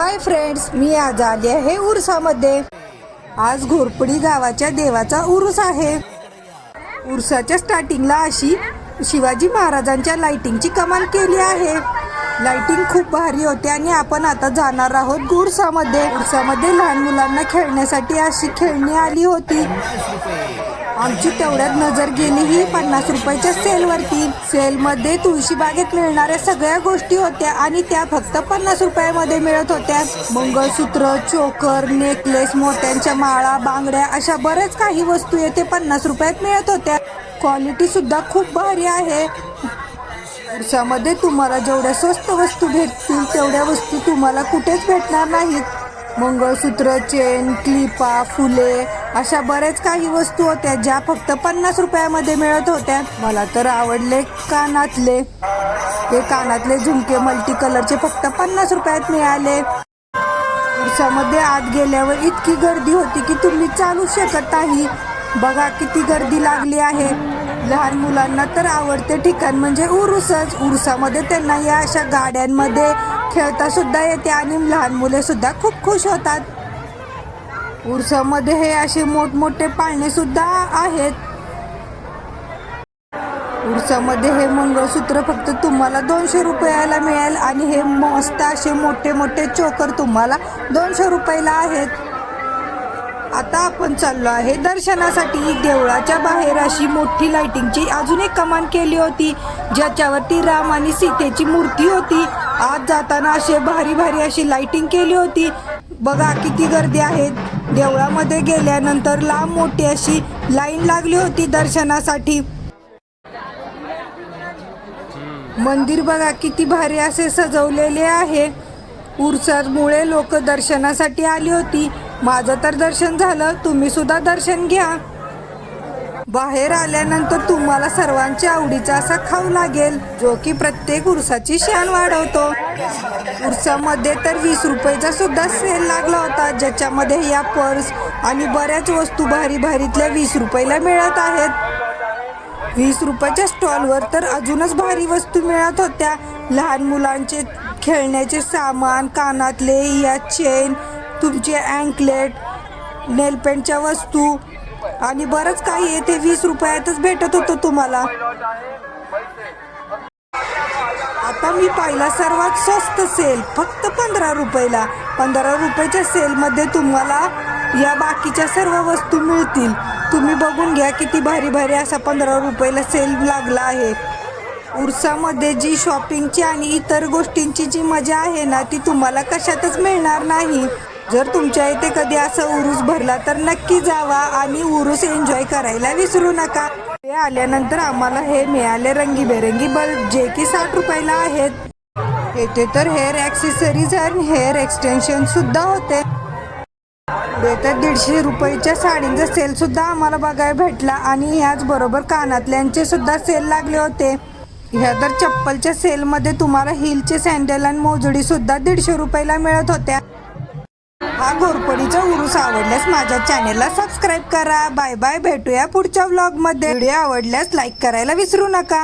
Hi friends मी आज आले आहे उरसामध्ये. आज घोरपडी गावाच्या देवाचा उरूस आहे. उरसाच्या स्टार्टिंगला अशी शिवाजी महाराजांच्या लाइटिंगची कमाल केली आहे. लाइटिंग खूप भारी होते आणि आपण आता जाणार आहोत उरसामध्ये. उरसामध्ये लहान मुलांना खेळण्यासाठी अशी खेळणी आली होती. आमची तेवढ्यात नजर गेली ही पन्नास रुपयाच्या सेलवरती. सेलमध्ये तुळशीबागेत मिळणाऱ्या सगळ्या गोष्टी होत्या आणि त्या फक्त पन्नास रुपयामध्ये मिळत होत्या. मंगळसूत्र चोकर नेकलेस मोत्यांच्या माळा बांगड्या अशा बऱ्याच काही वस्तू येथे पन्नास रुपयात मिळत होत्या. क्वालिटी सुद्धा खूप भारी आहे. उरसामध्ये तुम्हाला जेवढ्या स्वस्त वस्तू भेटतील तेवढ्या वस्तू तुम्हाला कुठेच भेटणार नाहीत. मंगळसूत्र चेन क्लिपा फुले अशा बरेच काही वस्तू होत्या ज्या फक्त पन्नास रुपयामध्ये मिळत होत्या. मला तर आवडले कानातले. हे कानातले झुमके मल्टी कलरचे फक्त पन्नास रुपयात मिळाले. उरसामध्ये आत गेल्यावर इतकी गर्दी होती की तुम्ही चालू शकत नाही. बघा किती गर्दी लागली आहे. लहान मुलांना तर आवडते ठिकाण म्हणजे उरुसच. उरसामध्ये त्यांना या अशा गाड्यांमध्ये खेळता सुद्धा येते आणि लहान मुले सुद्धा खूप खुश होतात. उरसामध्ये हे असे मोठमोठे पाळणे सुद्धा आहेत. उरसामध्ये हे मंगळसूत्र फक्त तुम्हाला दोनशे रुपयाला मिळेल आणि हे मस्त असे मोठे मोठे चोकर तुम्हाला दोनशे रुपयाला आहेत. आता आपण चाललो आहे दर्शनासाठी. देवळाच्या बाहेर अशी मोठी लाइटिंगची अजून एक कमान केली होती ज्याच्यावरती राम आणि सीतेची मूर्ती होती. आत जाताना असे भारी भारी अशी लाइटिंग केली होती. बघा किती गर्दी आहे. देवळामध्ये गेल्यानंतर लांब मोठी अशी लाईन लागली होती दर्शनासाठी. मंदिर बघा किती भारी असे सजवलेले आहे. उरसामुळे लोक दर्शनासाठी आली होती. माझं तर दर्शन झालं. तुम्ही सुद्धा दर्शन घ्या. बाहेर आल्यानंतर तुम्हाला सर्वांच्या आवडीचा असा खाऊ लागेल जो की प्रत्येक उरसाची शान वाढवतो. उरसामध्ये तर वीस रुपयेचा सुद्धा सेल लागला होता ज्याच्यामध्ये या पर्स आणि बऱ्याच वस्तू भारी भारीतल्या वीस रुपयाला मिळत आहेत. वीस रुपयाच्या स्टॉलवर तर अजूनच भारी वस्तू मिळत होत्या. लहान मुलांचे खेळण्याचे सामान कानातले या चेन तुमचे अँकलेट नेलपेंटच्या वस्तू आणि बरंच काही येते वीस रुपयातच भेटत होतं तुम्हाला. आता मी पाहिला सर्वात स्वस्त सेल फक्त पंधरा रुपयाला. पंधरा रुपयाच्या सेलमध्ये तुम्हाला या बाकीच्या सर्व वस्तू मिळतील. तुम्ही बघून घ्या किती भारी भारी असा पंधरा रुपयाला सेल लागला आहे. उरसामध्ये जी शॉपिंगची आणि इतर गोष्टींची जी मजा आहे ना ती तुम्हाला कशातच मिळणार नाही. जर तुमच्या इथे कधी असं उरूस भरला तर नक्की जावा आणि उरूस एन्जॉय करायला विसरू नका. ते आल्यानंतर आम्हाला हे मिळाले रंगीबेरंगी बल्ब जे की साठ रुपयाला आहेत. येथे तर हेअर ॲक्सेसरीज आणि हेअर एक्सटेन्शन सुद्धा होते. पुढे तर दीडशे रुपयेच्या साडींचा सेल सुद्धा आम्हाला बघायला भेटला आणि ह्याच बरोबर कानातल्यांचे सुद्धा सेल लागले होते. ह्या तर चप्पलच्या सेलमध्ये तुम्हाला हिलचे सँडल आणि मोजडी सुद्धा दीडशे रुपयाला मिळत होत्या. हा घोरपडीच्या उरूस आवडल्यास माझ्या चॅनेलला सबस्क्राईब करा. Bye bye. भेटूया पुढच्या व्लॉगमध्ये व्हिडिओ आवडल्यास लाईक करायला विसरू नका.